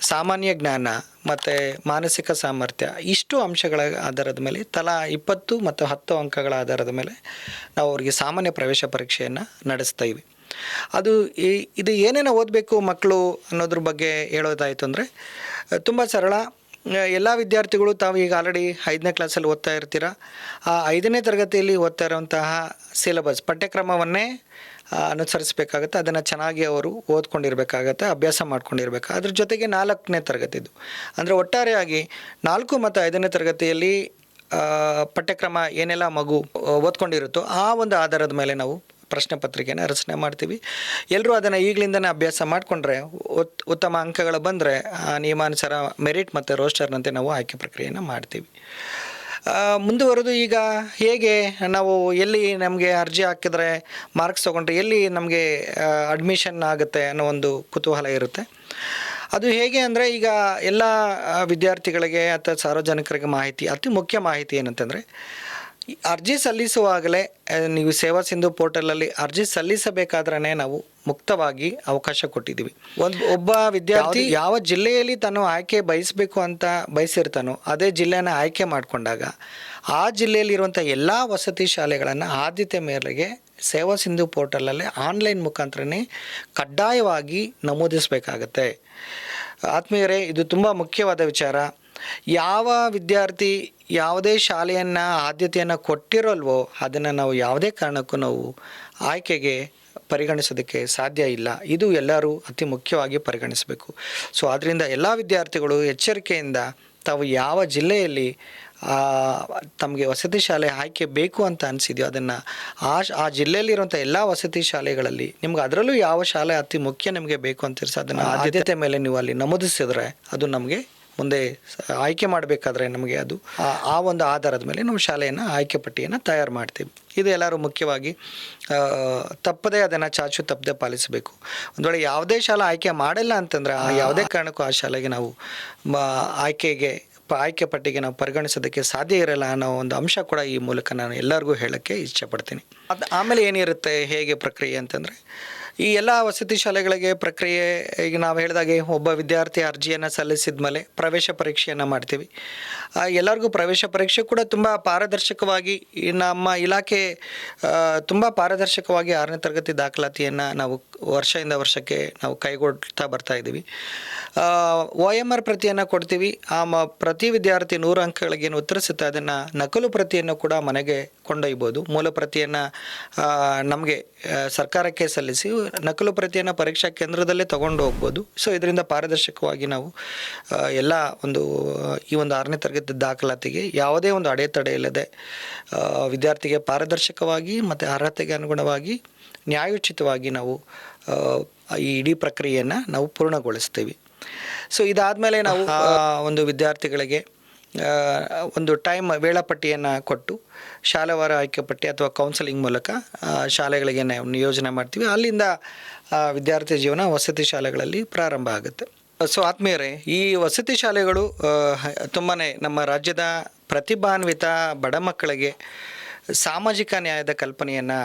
ಸಾಮಾನ್ಯ ಜ್ಞಾನ, ಮತ್ತು ಮಾನಸಿಕ ಸಾಮರ್ಥ್ಯ, ಇಷ್ಟು ಅಂಶಗಳ ಆಧಾರದ ಮೇಲೆ, ತಲಾ ಇಪ್ಪತ್ತು ಮತ್ತು ಹತ್ತು ಅಂಕಗಳ ಆಧಾರದ ಮೇಲೆ ನಾವು ಅವರಿಗೆ ಸಾಮಾನ್ಯ ಪ್ರವೇಶ ಪರೀಕ್ಷೆಯನ್ನು ನಡೆಸ್ತಾ ಇವೆ ಅದು ಇದು ಏನೇನು ಓದಬೇಕು ಮಕ್ಕಳು ಅನ್ನೋದ್ರ ಬಗ್ಗೆ ಹೇಳೋದಾಯಿತು ಅಂದರೆ ತುಂಬ ಸರಳ ಎಲ್ಲ ವಿದ್ಯಾರ್ಥಿಗಳು ತಾವು ಈಗ ಆಲ್ರೆಡಿ ಐದನೇ ಕ್ಲಾಸಲ್ಲಿ ಓದ್ತಾ ಇರ್ತೀರ? ಆ, ಐದನೇ ತರಗತಿಯಲ್ಲಿ ಓದ್ತಾ ಇರುವಂತಹ ಸಿಲೆಬಸ್ ಪಠ್ಯಕ್ರಮವನ್ನೇ ಅನುಸರಿಸಬೇಕಾಗತ್ತೆ, ಅದನ್ನು ಚೆನ್ನಾಗಿ ಅವರು ಓದ್ಕೊಂಡಿರ್ಬೇಕಾಗತ್ತೆ, ಅಭ್ಯಾಸ ಮಾಡ್ಕೊಂಡಿರ್ಬೇಕು. ಅದ್ರ ಜೊತೆಗೆ ನಾಲ್ಕನೇ ತರಗತಿದು. ಅಂದರೆ ಒಟ್ಟಾರೆಯಾಗಿ ನಾಲ್ಕು ಮತ್ತು ಐದನೇ ತರಗತಿಯಲ್ಲಿ ಪಠ್ಯಕ್ರಮ ಏನೆಲ್ಲ ಮಗು ಓದ್ಕೊಂಡಿರುತ್ತೋ, ಆ ಒಂದು ಆಧಾರದ ಮೇಲೆ ನಾವು ಪ್ರಶ್ನೆ ಪತ್ರಿಕೆನ ರಚನೆ ಮಾಡ್ತೀವಿ. ಎಲ್ಲರೂ ಅದನ್ನು ಈಗಲಿಂದನೇ ಅಭ್ಯಾಸ ಮಾಡಿಕೊಂಡ್ರೆ ಉತ್ತಮ ಅಂಕಗಳು ಬಂದರೆ ನಿಯಮಾನುಸಾರ ಮೆರಿಟ್ ಮತ್ತು ರೋಸ್ಟರ್ನಂತೆ ನಾವು ಆಯ್ಕೆ ಪ್ರಕ್ರಿಯೆಯನ್ನು ಮಾಡ್ತೀವಿ. ಆ, ಮುಂದುವರೆದು ಈಗ ಹೇಗೆ ನಾವು ಎಲ್ಲಿ ನಮಗೆ ಅರ್ಜಿ ಹಾಕಿದರೆ ಮಾರ್ಕ್ಸ್ ತೊಗೊಂಡ್ರೆ ಎಲ್ಲಿ ನಮಗೆ ಅಡ್ಮಿಷನ್ ಆಗುತ್ತೆ ಅನ್ನೋ ಒಂದು ಕುತೂಹಲ ಇರುತ್ತೆ. ಅದು ಹೇಗೆ ಅಂದರೆ ಈಗ ಎಲ್ಲ ವಿದ್ಯಾರ್ಥಿಗಳಿಗೆ ಅಥವಾ ಸಾರ್ವಜನಿಕರಿಗೆ ಮಾಹಿತಿ ಅತಿ ಮುಖ್ಯ ಮಾಹಿತಿ ಏನಂತಂದರೆ ಅರ್ಜಿ ಸಲ್ಲಿಸುವಾಗಲೇ ನೀವು ಸೇವಾ ಸಿಂಧು ಪೋರ್ಟಲಲ್ಲಿ ಅರ್ಜಿ ಸಲ್ಲಿಸಬೇಕಾದ್ರೆ ನಾವು ಮುಕ್ತವಾಗಿ ಅವಕಾಶ ಕೊಟ್ಟಿದ್ದೀವಿ. ಒಂದು ಒಬ್ಬ ವಿದ್ಯಾರ್ಥಿ ಯಾವ ಜಿಲ್ಲೆಯಲ್ಲಿ ತಾನು ಆಯ್ಕೆ ಬಯಸಬೇಕು ಅಂತ ಬಯಸಿರ್ತಾನೋ ಅದೇ ಜಿಲ್ಲೆನ ಆಯ್ಕೆ ಮಾಡಿಕೊಂಡಾಗ ಆ ಜಿಲ್ಲೆಯಲ್ಲಿರುವಂಥ ಎಲ್ಲ ವಸತಿ ಶಾಲೆಗಳನ್ನು ಆದ್ಯತೆ ಮೇರೆಗೆ ಸೇವಾ ಸಿಂಧು ಪೋರ್ಟಲಲ್ಲೇ ಆನ್ಲೈನ್ ಮುಖಾಂತರನೇ ಕಡ್ಡಾಯವಾಗಿ ನಮೂದಿಸಬೇಕಾಗತ್ತೆ. ಆತ್ಮೀಯರೇ ಇದು ತುಂಬ ಮುಖ್ಯವಾದ ವಿಚಾರ. ಯಾವ ವಿದ್ಯಾರ್ಥಿ ಯಾವುದೇ ಶಾಲೆಯನ್ನು ಆದ್ಯತೆಯನ್ನು ಕೊಟ್ಟಿರೋಲ್ವೋ ಅದನ್ನು ನಾವು ಯಾವುದೇ ಕಾರಣಕ್ಕೂ ನಾವು ಆಯ್ಕೆಗೆ ಪರಿಗಣಿಸೋದಕ್ಕೆ ಸಾಧ್ಯ ಇಲ್ಲ. ಇದು ಎಲ್ಲರೂ ಅತಿ ಮುಖ್ಯವಾಗಿ ಪರಿಗಣಿಸಬೇಕು. ಸೊ ಆದ್ದರಿಂದ ಎಲ್ಲ ವಿದ್ಯಾರ್ಥಿಗಳು ಎಚ್ಚರಿಕೆಯಿಂದ ತಾವು ಯಾವ ಜಿಲ್ಲೆಯಲ್ಲಿ ತಮಗೆ ವಸತಿ ಶಾಲೆ ಆಯ್ಕೆ ಬೇಕು ಅಂತ ಅನಿಸಿದೆಯೋ ಅದನ್ನು ಆ ಶ- ಆ ಜಿಲ್ಲೆಯಲ್ಲಿರುವಂಥ ಎಲ್ಲ ವಸತಿ ಶಾಲೆಗಳಲ್ಲಿ ನಿಮ್ಗೆ ಅದರಲ್ಲೂ ಯಾವ ಶಾಲೆ ಅತಿ ಮುಖ್ಯ ನಿಮಗೆ ಬೇಕು ಅಂತಿರ್ಸ ಅದನ್ನು ಆದ್ಯತೆ ಮೇಲೆ ನೀವು ಅಲ್ಲಿ ನಮೂದಿಸಿದ್ರೆ ಅದು ನಮಗೆ ಮುಂದೆ ಆಯ್ಕೆ ಮಾಡಬೇಕಾದ್ರೆ ನಮಗೆ ಅದು, ಆ- ಒಂದು ಆಧಾರದ ಮೇಲೆ ನಾವು ಶಾಲೆಯನ್ನು ಆಯ್ಕೆ ಪಟ್ಟಿಯನ್ನು ತಯಾರು ಮಾಡ್ತೀವಿ. ಇದು ಎಲ್ಲರೂ ಮುಖ್ಯವಾಗಿ ತಪ್ಪದೇ ಅದನ್ನು ಚಾಚು ತಪ್ಪದೆ ಪಾಲಿಸಬೇಕು. ಒಂದು ವೇಳೆ ಯಾವುದೇ ಶಾಲೆ ಆಯ್ಕೆ ಮಾಡಿಲ್ಲ ಅಂತಂದ್ರೆ ಆ ಯಾವುದೇ ಕಾರಣಕ್ಕೂ ಆ ಶಾಲೆಗೆ ನಾವು ಆಯ್ಕೆಗೆ, ಆಯ್ಕೆ ಪಟ್ಟಿಗೆ ನಾವು ಪರಿಗಣಿಸೋದಕ್ಕೆ ಸಾಧ್ಯ ಇರಲ್ಲ ಅನ್ನೋ ಒಂದು ಅಂಶ ಕೂಡ ಈ ಮೂಲಕ ನಾನು ಎಲ್ಲರಿಗೂ ಹೇಳೋಕ್ಕೆ ಇಷ್ಟಪಡ್ತೀನಿ ಅದು ಆಮೇಲೆ ಏನಿರುತ್ತೆ, ಹೇಗೆ ಪ್ರಕ್ರಿಯೆ ಅಂತಂದರೆ ಈ ಎಲ್ಲ ವಸತಿ ಶಾಲೆಗಳಿಗೆ ಪ್ರಕ್ರಿಯೆ, ಈಗ ನಾವು ಹೇಳಿದಾಗೆ ಒಬ್ಬ ವಿದ್ಯಾರ್ಥಿ ಅರ್ಜಿಯನ್ನು ಸಲ್ಲಿಸಿದ ಮೇಲೆ ಪ್ರವೇಶ ಪರೀಕ್ಷೆಯನ್ನು ಮಾಡ್ತೀವಿ. ಎಲ್ಲರಿಗೂ ಪ್ರವೇಶ ಪರೀಕ್ಷೆ ಕೂಡ ತುಂಬ ಪಾರದರ್ಶಕವಾಗಿ ನಮ್ಮ ಇಲಾಖೆ ತುಂಬ ಪಾರದರ್ಶಕವಾಗಿ ಆರನೇ ತರಗತಿ ದಾಖಲಾತಿಯನ್ನು ನಾವು ವರ್ಷದಿಂದ ವರ್ಷಕ್ಕೆ ನಾವು ಕೈಗೊಳ್ತಾ ಬರ್ತಾ ಇದ್ದೀವಿ ಒ ಎಂ ಆರ್ ಪ್ರತಿಯನ್ನು ಕೊಡ್ತೀವಿ. ಆ ಮ ಪ್ರತಿ ವಿದ್ಯಾರ್ಥಿ ನೂರು ಅಂಕಗಳಿಗೆ ಏನು ಉತ್ತರಿಸುತ್ತೆ ಅದನ್ನು ನಕಲು ಪ್ರತಿಯನ್ನು ಕೂಡ ಮನೆಗೆ ಕೊಂಡೊಯ್ಬೋದು. ಮೂಲ ಪ್ರತಿಯನ್ನು ನಮಗೆ ಸರ್ಕಾರಕ್ಕೆ ಸಲ್ಲಿಸಿ ನಕಲು ಪ್ರತಿಯನ್ನು ಪರೀಕ್ಷಾ ಕೇಂದ್ರದಲ್ಲೇ ತಗೊಂಡು ಹೋಗ್ಬೋದು. ಸೊ ಇದರಿಂದ ಪಾರದರ್ಶಕವಾಗಿ ನಾವು ಎಲ್ಲ ಒಂದು ಈ ಒಂದು ಆರನೇ ತರಗತಿ ದಾಖಲಾತಿಗೆ ಯಾವುದೇ ಒಂದು ಅಡೆತಡೆ ಇಲ್ಲದೆ ವಿದ್ಯಾರ್ಥಿಗೆ ಪಾರದರ್ಶಕವಾಗಿ ಮತ್ತು ಅರ್ಹತೆಗೆ ಅನುಗುಣವಾಗಿ ನ್ಯಾಯೋಚಿತವಾಗಿ ನಾವು ಈ ಇಡೀ ಪ್ರಕ್ರಿಯೆಯನ್ನು ನಾವು ಪೂರ್ಣಗೊಳಿಸ್ತೀವಿ. ಸೊ ಇದಾದಮೇಲೆ ನಾವು ಆ, ಒಂದು ವಿದ್ಯಾರ್ಥಿಗಳಿಗೆ ಒಂದು ಟೈಮ್ ವೇಳಾಪಟ್ಟಿಯನ್ನು ಕೊಟ್ಟು ಶಾಲೆವಾರ ಆಯ್ಕೆ ಪಟ್ಟಿ ಅಥವಾ ಕೌನ್ಸಲಿಂಗ್ ಮೂಲಕ ಶಾಲೆಗಳಿಗೆ ನಿಯೋಜನೆ ಮಾಡ್ತೀವಿ. ಅಲ್ಲಿಂದ ವಿದ್ಯಾರ್ಥಿ ಜೀವನ ವಸತಿ ಶಾಲೆಗಳಲ್ಲಿ ಪ್ರಾರಂಭ ಆಗುತ್ತೆ. ಸೊ ಆತ್ಮೀಯರೇ, ಈ ವಸತಿ ಶಾಲೆಗಳು ತುಂಬಾ ನಮ್ಮ ರಾಜ್ಯದ ಪ್ರತಿಭಾನ್ವಿತ ಬಡ ಮಕ್ಕಳಿಗೆ ಸಾಮಾಜಿಕ ನ್ಯಾಯದ ಕಲ್ಪನೆಯನ್ನು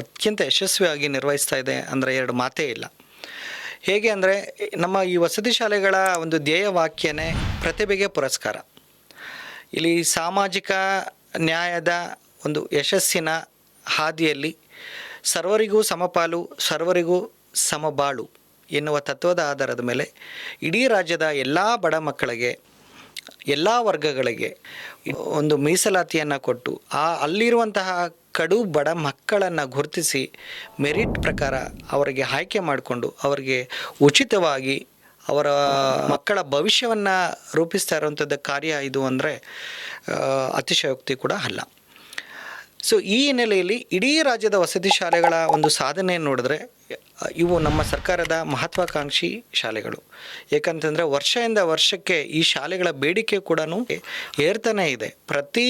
ಅತ್ಯಂತ ಯಶಸ್ವಿಯಾಗಿ ನಿರ್ವಹಿಸ್ತಾ ಇದೆ ಅಂದರೆ ಎರಡು ಮಾತೇ ಇಲ್ಲ. ಹೇಗೆ ಅಂದರೆ, ನಮ್ಮ ಈ ವಸತಿ ಶಾಲೆಗಳ ಒಂದು ಧ್ಯೇಯ ವಾಕ್ಯನೇ ಪ್ರತಿಭೆಗೆ ಪುರಸ್ಕಾರ. ಇಲ್ಲಿ ಸಾಮಾಜಿಕ ನ್ಯಾಯದ ಒಂದು ಯಶಸ್ಸಿನ ಹಾದಿಯಲ್ಲಿ ಸರ್ವರಿಗೂ ಸಮಪಾಲು, ಸರ್ವರಿಗೂ ಸಮಬಾಳು ಎನ್ನುವ ತತ್ವದ ಆಧಾರದ ಮೇಲೆ ಇಡೀ ರಾಜ್ಯದ ಎಲ್ಲ ಬಡ ಮಕ್ಕಳಿಗೆ, ಎಲ್ಲ ವರ್ಗಗಳಿಗೆ ಒಂದು ಮೀಸಲಾತಿಯನ್ನು ಕೊಟ್ಟು ಆ ಅಲ್ಲಿರುವಂತಹ ಕಡು ಬಡ ಮಕ್ಕಳನ್ನು ಗುರುತಿಸಿ ಮೆರಿಟ್ ಪ್ರಕಾರ ಅವರಿಗೆ ಆಯ್ಕೆ ಮಾಡಿಕೊಂಡು ಅವರಿಗೆ ಉಚಿತವಾಗಿ ಅವರ ಮಕ್ಕಳ ಭವಿಷ್ಯವನ್ನು ರೂಪಿಸ್ತಾ ಇರುವಂಥದ್ದು ಕಾರ್ಯ ಇದು ಅಂದರೆ ಅತಿಶಯೋಕ್ತಿ ಕೂಡ ಅಲ್ಲ. ಸೊ ಈ ಹಿನ್ನೆಲೆಯಲ್ಲಿ ಇಡೀ ರಾಜ್ಯದ ವಸತಿ ಶಾಲೆಗಳ ಒಂದು ಸಾಧನೆ ನೋಡಿದ್ರೆ, ಇವು ನಮ್ಮ ಸರ್ಕಾರದ ಮಹತ್ವಾಕಾಂಕ್ಷಿ ಶಾಲೆಗಳು. ಏಕಂತಂದರೆ ವರ್ಷದಿಂದ ವರ್ಷಕ್ಕೆ ಈ ಶಾಲೆಗಳ ಬೇಡಿಕೆ ಕೂಡ ಏರ್ತಾನೆ ಇದೆ. ಪ್ರತಿ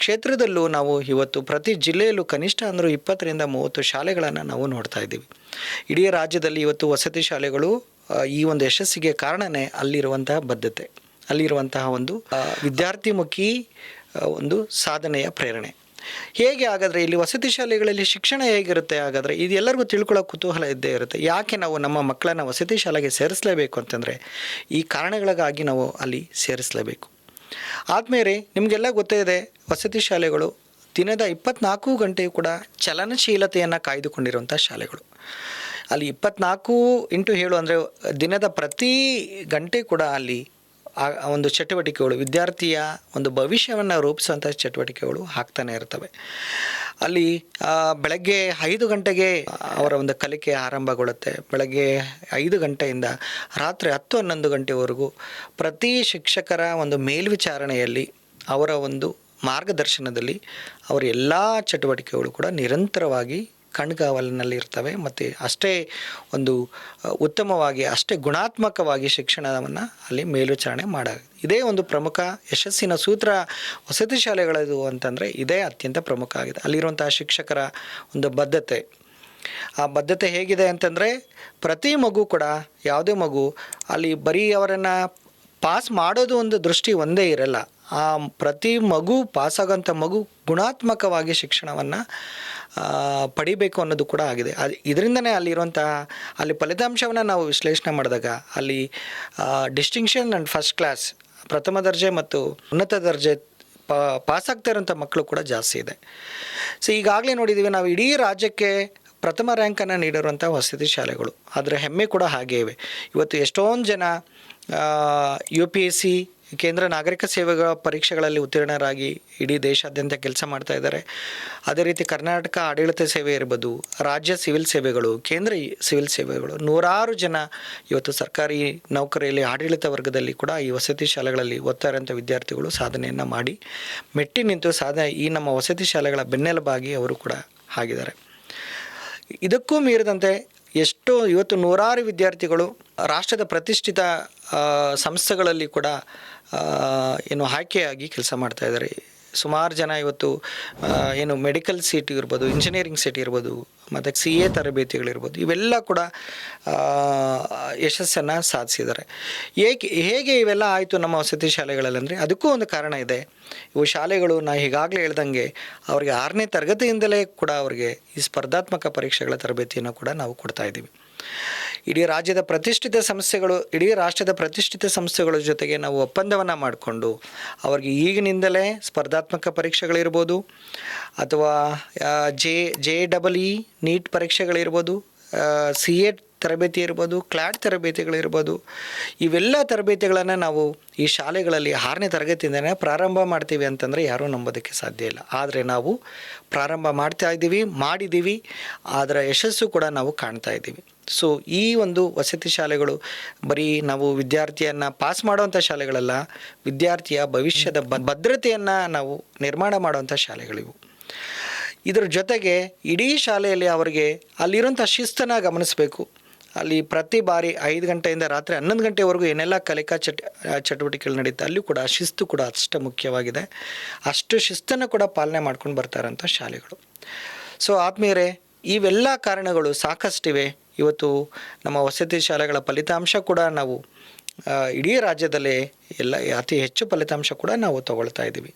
ಕ್ಷೇತ್ರದಲ್ಲೂ ನಾವು ಇವತ್ತು, ಪ್ರತಿ ಜಿಲ್ಲೆಯಲ್ಲೂ ಕನಿಷ್ಠ ಅಂದರೂ ಇಪ್ಪತ್ತರಿಂದ ಮೂವತ್ತು ಶಾಲೆಗಳನ್ನು ನಾವು ನೋಡ್ತಾ ಇದ್ದೀವಿ. ಇಡೀ ರಾಜ್ಯದಲ್ಲಿ ಇವತ್ತು ವಸತಿ ಶಾಲೆಗಳು ಈ ಒಂದು ಯಶಸ್ಸಿಗೆ ಕಾರಣನೇ ಅಲ್ಲಿರುವಂತಹ ಬದ್ಧತೆ, ಅಲ್ಲಿರುವಂತಹ ಒಂದು ವಿದ್ಯಾರ್ಥಿಮುಖಿ ಒಂದು ಸಾಧನೆಯ ಪ್ರೇರಣೆ. ಹೇಗೆ ಹಾಗಾದರೆ ಇಲ್ಲಿ ವಸತಿ ಶಾಲೆಗಳಲ್ಲಿ ಶಿಕ್ಷಣ ಹೇಗಿರುತ್ತೆ ಹಾಗಾದರೆ ಇದು ಎಲ್ಲರಿಗೂ ತಿಳ್ಕೊಳ್ಳೋ ಕುತೂಹಲ ಇದ್ದೇ ಇರುತ್ತೆ. ಯಾಕೆ ನಾವು ನಮ್ಮ ಮಕ್ಕಳನ್ನು ವಸತಿ ಶಾಲೆಗೆ ಸೇರಿಸಲೇಬೇಕು ಅಂತಂದರೆ ಈ ಕಾರಣಗಳಿಗಾಗಿ ನಾವು ಅಲ್ಲಿ ಸೇರಿಸಲೇಬೇಕು. ಆದಮೇಲೆ ನಿಮಗೆಲ್ಲ ಗೊತ್ತೇ ಇದೆ, ವಸತಿ ಶಾಲೆಗಳು ದಿನದ ಇಪ್ಪತ್ನಾಲ್ಕು ಗಂಟೆಯೂ ಕೂಡ ಚಲನಶೀಲತೆಯನ್ನು ಕಾಯ್ದುಕೊಂಡಿರುವಂಥ ಶಾಲೆಗಳು. ಅಲ್ಲಿ ಇಪ್ಪತ್ನಾಲ್ಕು ಇಂಟು ಏಳು ಅಂದರೆ ದಿನದ ಪ್ರತಿ ಗಂಟೆ ಕೂಡ ಅಲ್ಲಿ ಆ ಒಂದು ಚಟುವಟಿಕೆಗಳು, ವಿದ್ಯಾರ್ಥಿಯ ಒಂದು ಭವಿಷ್ಯವನ್ನು ರೂಪಿಸುವಂಥ ಚಟುವಟಿಕೆಗಳು ಹಾಕ್ತಾನೆ ಇರ್ತವೆ. ಅಲ್ಲಿ ಬೆಳಗ್ಗೆ ಐದು ಗಂಟೆಗೆ ಅವರ ಒಂದು ಕಲಿಕೆ ಆರಂಭಗೊಳ್ಳುತ್ತೆ. ಬೆಳಗ್ಗೆ ಐದು ಗಂಟೆಯಿಂದ ರಾತ್ರಿ ಹತ್ತು ಹನ್ನೊಂದು ಗಂಟೆವರೆಗೂ ಪ್ರತಿ ಶಿಕ್ಷಕರ ಒಂದು ಮೇಲ್ವಿಚಾರಣೆಯಲ್ಲಿ ಅವರ ಒಂದು ಮಾರ್ಗದರ್ಶನದಲ್ಲಿ ಅವರ ಎಲ್ಲ ಚಟುವಟಿಕೆಗಳು ಕೂಡ ನಿರಂತರವಾಗಿ ಕಣ್ಗಾವಲಿನಲ್ಲಿ ಇರ್ತವೆ ಮತ್ತು ಅಷ್ಟೇ ಒಂದು ಉತ್ತಮವಾಗಿ, ಅಷ್ಟೇ ಗುಣಾತ್ಮಕವಾಗಿ ಶಿಕ್ಷಣವನ್ನು ಅಲ್ಲಿ ಮೇಲ್ವಿಚಾರಣೆ ಮಾಡ, ಇದೇ ಒಂದು ಪ್ರಮುಖ ಯಶಸ್ಸಿನ ಸೂತ್ರ ವಸತಿ ಶಾಲೆಗಳದು ಅಂತಂದರೆ ಇದೇ ಅತ್ಯಂತ ಪ್ರಮುಖ ಆಗಿದೆ. ಅಲ್ಲಿರುವಂತಹ ಶಿಕ್ಷಕರ ಒಂದು ಬದ್ಧತೆ. ಆ ಬದ್ಧತೆ ಹೇಗಿದೆ ಅಂತಂದರೆ ಪ್ರತಿ ಮಗು ಕೂಡ, ಯಾವುದೇ ಮಗು ಅಲ್ಲಿ ಬರೀ ಅವರನ್ನು ಪಾಸ್ ಮಾಡೋದು ಒಂದು ದೃಷ್ಟಿ ಒಂದೇ ಇರಲ್ಲ. ಆ ಪ್ರತಿ ಮಗು ಪಾಸಾಗೋಂಥ ಮಗು ಗುಣಾತ್ಮಕವಾಗಿ ಶಿಕ್ಷಣವನ್ನು ಪಡಿಬೇಕು ಅನ್ನೋದು ಕೂಡ ಆಗಿದೆ. ಅದು ಇದರಿಂದನೇ ಅಲ್ಲಿರುವಂತಹ ಅಲ್ಲಿ ಫಲಿತಾಂಶವನ್ನು ನಾವು ವಿಶ್ಲೇಷಣೆ ಮಾಡಿದಾಗ ಅಲ್ಲಿ ಡಿಸ್ಟಿಂಕ್ಷನ್ ಆ್ಯಂಡ್ ಫಸ್ಟ್ ಕ್ಲಾಸ್ ಪ್ರಥಮ ದರ್ಜೆ ಮತ್ತು ಉನ್ನತ ದರ್ಜೆ ಪಾಸ್ ಪಾಸಾಗ್ತಾ ಇರೋಂಥ ಮಕ್ಕಳು ಕೂಡ ಜಾಸ್ತಿ ಇದೆ. ಸೊ ಈಗಾಗಲೇ ನೋಡಿದ್ದೀವಿ ನಾವು ಇಡೀ ರಾಜ್ಯಕ್ಕೆ ಪ್ರಥಮ ರ್ಯಾಂಕನ್ನು ನೀಡಿರುವಂಥ ವಸತಿ ಶಾಲೆಗಳು. ಅದರ ಹೆಮ್ಮೆ ಕೂಡ ಹಾಗೇ ಇವೆ. ಇವತ್ತು ಎಷ್ಟೊಂದು ಜನ ಯು ಪಿ ಎಸ್ ಸಿ ಕೇಂದ್ರ ನಾಗರಿಕ ಸೇವೆಗಳ ಪರೀಕ್ಷೆಗಳಲ್ಲಿ ಉತ್ತೀರ್ಣರಾಗಿ ಇಡೀ ದೇಶಾದ್ಯಂತ ಕೆಲಸ ಮಾಡ್ತಾ ಇದ್ದಾರೆ. ಅದೇ ರೀತಿ ಕರ್ನಾಟಕ ಆಡಳಿತ ಸೇವೆ ಇರ್ಬೋದು, ರಾಜ್ಯ ಸಿವಿಲ್ ಸೇವೆಗಳು, ಕೇಂದ್ರ ಸಿವಿಲ್ ಸೇವೆಗಳು, ನೂರಾರು ಜನ ಇವತ್ತು ಸರ್ಕಾರಿ ನೌಕರಿಯಲ್ಲಿ ಆಡಳಿತ ವರ್ಗದಲ್ಲಿ ಕೂಡ ಈ ವಸತಿ ಶಾಲೆಗಳಲ್ಲಿ ಓದ್ತಾ ವಿದ್ಯಾರ್ಥಿಗಳು ಸಾಧನೆಯನ್ನು ಮಾಡಿ ಮೆಟ್ಟಿ ನಿಂತು ಸಾಧನೆ ಈ ನಮ್ಮ ವಸತಿ ಶಾಲೆಗಳ ಬೆನ್ನೆಲುಬಾಗಿ ಅವರು ಕೂಡ ಆಗಿದ್ದಾರೆ ಇದಕ್ಕೂ ಮೀರಿದಂತೆ ಎಷ್ಟೋ ಇವತ್ತು ನೂರಾರು ವಿದ್ಯಾರ್ಥಿಗಳು ರಾಷ್ಟ್ರದ ಪ್ರತಿಷ್ಠಿತ ಸಂಸ್ಥೆಗಳಲ್ಲಿ ಕೂಡ ಏನು ಆಯ್ಕೆಯಾಗಿ ಕೆಲಸ ಮಾಡ್ತಾ ಇದ್ದಾರೆ. ಸುಮಾರು ಜನ ಇವತ್ತು ಏನು ಮೆಡಿಕಲ್ ಸೀಟ್ ಇರ್ಬೋದು ಇಂಜಿನಿಯರಿಂಗ್ ಸೀಟ್ ಇರ್ಬೋದು, ಮತ್ತು ಸಿ ಎ ತರಬೇತಿಗಳಿರ್ಬೋದು, ಇವೆಲ್ಲ ಕೂಡ ಯಶಸ್ಸನ್ನು ಸಾಧಿಸಿದ್ದಾರೆ. ಏಕೆ, ಹೇಗೆ ಇವೆಲ್ಲ ಆಯಿತು ನಮ್ಮ ವಸತಿ ಶಾಲೆಗಳಲ್ಲಿ ಅಂದರೆ, ಅದಕ್ಕೂ ಒಂದು ಕಾರಣ ಇದೆ. ಇವು ಶಾಲೆಗಳು, ನಾ ಈಗಾಗಲೇ ಹೇಳ್ದಂಗೆ, ಅವರಿಗೆ ಆರನೇ ತರಗತಿಯಿಂದಲೇ ಕೂಡ ಅವರಿಗೆ ಈ ಸ್ಪರ್ಧಾತ್ಮಕ ಪರೀಕ್ಷೆಗಳ ತರಬೇತಿಯನ್ನು ಕೂಡ ನಾವು ಕೊಡ್ತಾ ಇದ್ದೀವಿ. ಇಡೀ ರಾಜ್ಯದ ಪ್ರತಿಷ್ಠಿತ ಸಂಸ್ಥೆಗಳು, ಇಡೀ ರಾಷ್ಟ್ರದ ಪ್ರತಿಷ್ಠಿತ ಸಂಸ್ಥೆಗಳ ಜೊತೆಗೆ ನಾವು ಒಪ್ಪಂದವನ್ನು ಮಾಡಿಕೊಂಡು ಅವ್ರಿಗೆ ಈಗಿನಿಂದಲೇ ಸ್ಪರ್ಧಾತ್ಮಕ ಪರೀಕ್ಷೆಗಳಿರ್ಬೋದು ಅಥವಾ J J double E NEET ಪರೀಕ್ಷೆಗಳಿರ್ಬೋದು C A ತರಬೇತಿ ಇರ್ಬೋದು ಕ್ಲಾಟ್ ತರಬೇತಿಗಳಿರ್ಬೋದು, ಇವೆಲ್ಲ ತರಬೇತಿಗಳನ್ನು ನಾವು ಈ ಶಾಲೆಗಳಲ್ಲಿ ಆರನೇ ತರಗತಿಯಿಂದನೇ ಪ್ರಾರಂಭ ಮಾಡ್ತೀವಿ ಅಂತಂದರೆ ಯಾರೂ ನಂಬೋದಕ್ಕೆ ಸಾಧ್ಯ ಇಲ್ಲ. ಆದರೆ ನಾವು ಪ್ರಾರಂಭ ಮಾಡ್ತಾ ಇದ್ದೀವಿ, ಮಾಡಿದ್ದೀವಿ ಅದರ ಯಶಸ್ಸು ಕೂಡ ನಾವು ಕಾಣ್ತಾ ಇದ್ದೀವಿ. ಸೊ ಈ ಒಂದು ವಸತಿ ಶಾಲೆಗಳು, ಬರೀ ನಾವು ವಿದ್ಯಾರ್ಥಿಯನ್ನು ಪಾಸ್ ಮಾಡುವಂಥ ಶಾಲೆಗಳಲ್ಲ, ವಿದ್ಯಾರ್ಥಿಯ ಭವಿಷ್ಯದ ಭದ್ರತೆಯನ್ನು ನಾವು ನಿರ್ಮಾಣ ಮಾಡುವಂಥ ಶಾಲೆಗಳಿವು. ಇದರ ಜೊತೆಗೆ ಇಡೀ ಶಾಲೆಯಲ್ಲಿ ಅವರಿಗೆ ಅಲ್ಲಿರುವಂಥ ಶಿಸ್ತನ್ನು ಗಮನಿಸಬೇಕು. ಅಲ್ಲಿ ಪ್ರತಿ ಬಾರಿ ಐದು ಗಂಟೆಯಿಂದ ರಾತ್ರಿ ಹನ್ನೊಂದು ಗಂಟೆವರೆಗೂ ಏನೆಲ್ಲ ಕಲಿಕಾ ಚಟ ಚಟುವಟಿಕೆಗಳು ನಡೀತಾ ಅಲ್ಲೂ ಕೂಡ ಶಿಸ್ತು ಕೂಡ ಅಷ್ಟು ಮುಖ್ಯವಾಗಿದೆ. ಅಷ್ಟು ಶಿಸ್ತನ್ನು ಕೂಡ ಪಾಲನೆ ಮಾಡ್ಕೊಂಡು ಬರ್ತಾರಂಥ ಶಾಲೆಗಳು. ಸೊ ಆತ್ಮೀಯರೇ, ಇವೆಲ್ಲ ಕಾರಣಗಳು ಸಾಕಷ್ಟಿವೆ. ಇವತ್ತು ನಮ್ಮ ವಸತಿ ಶಾಲೆಗಳ ಫಲಿತಾಂಶ ಕೂಡ ನಾವು ಇಡೀ ರಾಜ್ಯದಲ್ಲೇ ಎಲ್ಲ, ಅತಿ ಹೆಚ್ಚು ಫಲಿತಾಂಶ ಕೂಡ ನಾವು ತಗೊಳ್ತಾ ಇದ್ದೀವಿ.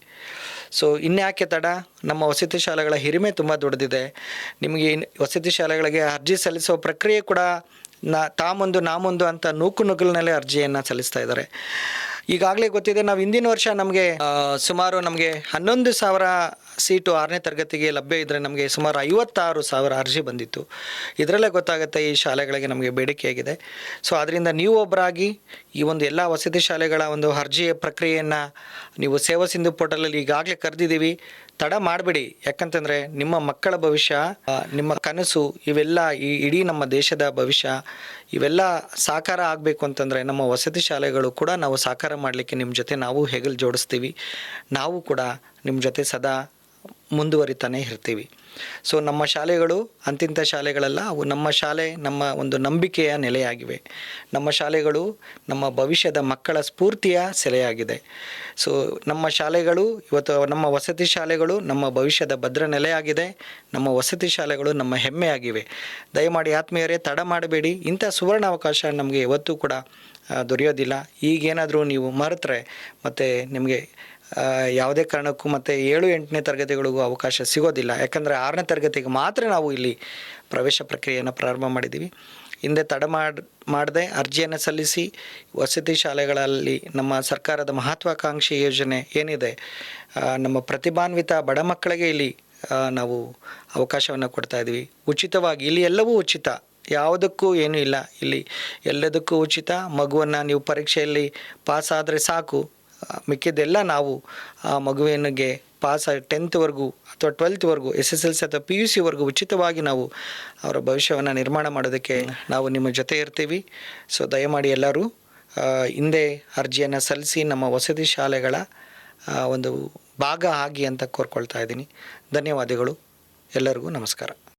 ಸೊ ಇನ್ಯಾಕೆ ತಡ? ನಮ್ಮ ವಸತಿ ಶಾಲೆಗಳ ಹಿರಿಮೆ ತುಂಬ ದೊಡ್ಡದಿದೆ. ನಿಮಗೆ ವಸತಿ ಶಾಲೆಗಳಿಗೆ ಅರ್ಜಿ ಸಲ್ಲಿಸೋ ಪ್ರಕ್ರಿಯೆ ಕೂಡ ನಾ ತಾಮೊಂದು ನಾಮೊಂದು ಅಂತ ನೂಕು ನುಗ್ಗಲಿನಲ್ಲೇ ಅರ್ಜಿಯನ್ನು ಸಲ್ಲಿಸ್ತಾ ಇದ್ದಾರೆ. ಈಗಾಗಲೇ ಗೊತ್ತಿದೆ ನಾವು ಹಿಂದಿನ ವರ್ಷ ನಮಗೆ ಸುಮಾರು ನಮಗೆ ಹನ್ನೊಂದು ಸಾವಿರ ಸೀಟು ಆರನೇ ತರಗತಿಗೆ ಲಭ್ಯ ಇದ್ದರೆ ನಮಗೆ ಸುಮಾರು ಐವತ್ತಾರು ಸಾವಿರ ಅರ್ಜಿ ಬಂದಿತ್ತು. ಇದರಲ್ಲೇ ಗೊತ್ತಾಗುತ್ತೆ ಈ ಶಾಲೆಗಳಿಗೆ ನಮಗೆ ಬೇಡಿಕೆಯಾಗಿದೆ ಸೊ ಅದರಿಂದ ನೀವು ಒಬ್ಬರಾಗಿ ಈ ಒಂದು ಎಲ್ಲ ವಸತಿ ಶಾಲೆಗಳ ಒಂದು ಅರ್ಜಿಯ ಪ್ರಕ್ರಿಯೆಯನ್ನು ನೀವು ಸೇವಾ ಸಿಂಧು ಪೋರ್ಟಲಲ್ಲಿ ಈಗಾಗಲೇ ಕರೆದಿದ್ದೀವಿ. ತಡ ಮಾಡಬೇಡಿ. ಯಾಕಂತಂದರೆ ನಿಮ್ಮ ಮಕ್ಕಳ ಭವಿಷ್ಯ ನಿಮ್ಮ ಕನಸು ಇವೆಲ್ಲ ಈ ಇಡೀ ನಮ್ಮ ದೇಶದ ಭವಿಷ್ಯ, ಇವೆಲ್ಲ ಸಾಕಾರ ಆಗಬೇಕು ಅಂತಂದರೆ ನಮ್ಮ ವಸತಿ ಶಾಲೆಗಳು ಕೂಡ ನಾವು ಸಾಕಾರ ಮಾಡಲಿಕ್ಕೆ ನಿಮ್ಮ ಜೊತೆ ನಾವು ಹೆಗಲು ಜೋಡಿಸ್ತೀವಿ. ನಾವು ಕೂಡ ನಿಮ್ಮ ಜೊತೆ ಸದಾ ಮುಂದುವರಿತಾನೆ ಇರ್ತೀವಿ. ಸೊ ನಮ್ಮ ಶಾಲೆಗಳು ಅಂತಿಂಥ ಶಾಲೆಗಳಲ್ಲ, ಅವು ನಮ್ಮ ಶಾಲೆ, ನಮ್ಮ ಒಂದು ನಂಬಿಕೆಯ ನೆಲೆಯಾಗಿವೆ. ನಮ್ಮ ಶಾಲೆಗಳು, ನಮ್ಮ ಭವಿಷ್ಯದ ಮಕ್ಕಳ ಸ್ಫೂರ್ತಿಯ ಸೆಲೆಯಾಗಿದೆ. ಸೊ ನಮ್ಮ ಶಾಲೆಗಳು, ಇವತ್ತು ನಮ್ಮ ವಸತಿ ಶಾಲೆಗಳು, ನಮ್ಮ ಭವಿಷ್ಯದ ಭದ್ರ ನೆಲೆಯಾಗಿದೆ. ನಮ್ಮ ವಸತಿ ಶಾಲೆಗಳು ನಮ್ಮ ಹೆಮ್ಮೆಯಾಗಿವೆ. ದಯಮಾಡಿ ಆತ್ಮೀಯರೇ, ತಡ ಮಾಡಬೇಡಿ. ಇಂಥ ಸುವರ್ಣ ಅವಕಾಶ ನಮಗೆ ಯಾವತ್ತೂ ಕೂಡ ದೊರೆಯೋದಿಲ್ಲ. ಈಗೇನಾದರೂ ನೀವು ಮರೆತರೆ, ಮತ್ತು ನಿಮಗೆ ಯಾವುದೇ ಕಾರಣಕ್ಕೂ ಮತ್ತು ಏಳು, ಎಂಟನೇ ತರಗತಿಗಳಿಗೂ ಅವಕಾಶ ಸಿಗೋದಿಲ್ಲ. ಯಾಕಂದರೆ ಆರನೇ ತರಗತಿಗೆ ಮಾತ್ರ ನಾವು ಇಲ್ಲಿ ಪ್ರವೇಶ ಪ್ರಕ್ರಿಯೆಯನ್ನು ಪ್ರಾರಂಭ ಮಾಡಿದ್ದೀವಿ. ಹಿಂದೆ ತಡ ಮಾಡಿ, ಮಾಡದೆ ಅರ್ಜಿಯನ್ನು ಸಲ್ಲಿಸಿ ವಸತಿ ಶಾಲೆಗಳಲ್ಲಿ ನಮ್ಮ ಸರ್ಕಾರದ ಮಹತ್ವಾಕಾಂಕ್ಷಿ ಯೋಜನೆ ಏನಿದೆ ನಮ್ಮ ಪ್ರತಿಭಾನ್ವಿತ ಬಡ ಮಕ್ಕಳಿಗೆ ಇಲ್ಲಿ ನಾವು ಅವಕಾಶವನ್ನು ಕೊಡ್ತಾ ಇದ್ದೀವಿ. ಉಚಿತವಾಗಿ ಇಲ್ಲಿ ಎಲ್ಲವೂ ಉಚಿತ. ಯಾವುದಕ್ಕೂ ಏನೂ ಇಲ್ಲ. ಇಲ್ಲಿ ಎಲ್ಲದಕ್ಕೂ ಉಚಿತ. ಮಗುವನ್ನು ನೀವು ಪರೀಕ್ಷೆಯಲ್ಲಿ ಪಾಸ್ ಆದರೆ ಸಾಕು. ಮಿಕ್ಕಿದ್ದೆಲ್ಲ ನಾವು ಆ ಮಗುವಿನಿಗೆ ಪಾಸ್ ಟೆಂತ್ವರೆಗೂ ಅಥವಾ ಟ್ವೆಲ್ತ್ವರೆಗೂ ಎಸ್ ಎಸ್ ಎಲ್ ಸಿ ಅಥವಾ ಪಿ ಯು ಸಿವರೆಗೂ ಉಚಿತವಾಗಿ ನಾವು ಅವರ ಭವಿಷ್ಯವನ್ನು ನಿರ್ಮಾಣ ಮಾಡೋದಕ್ಕೆ ನಾವು ನಿಮ್ಮ ಜೊತೆ ಇರ್ತೀವಿ. ಸೊ ದಯಮಾಡಿ ಎಲ್ಲರೂ ಹಿಂದೆ ಅರ್ಜಿಯನ್ನು ಸಲ್ಲಿಸಿ ನಮ್ಮ ವಸತಿ ಶಾಲೆಗಳ ಒಂದು ಭಾಗ ಆಗಿ ಅಂತ ಕೋರ್ಕೊಳ್ತಾ ಇದ್ದೀನಿ. ಧನ್ಯವಾದಗಳು. ಎಲ್ಲರಿಗೂ ನಮಸ್ಕಾರ.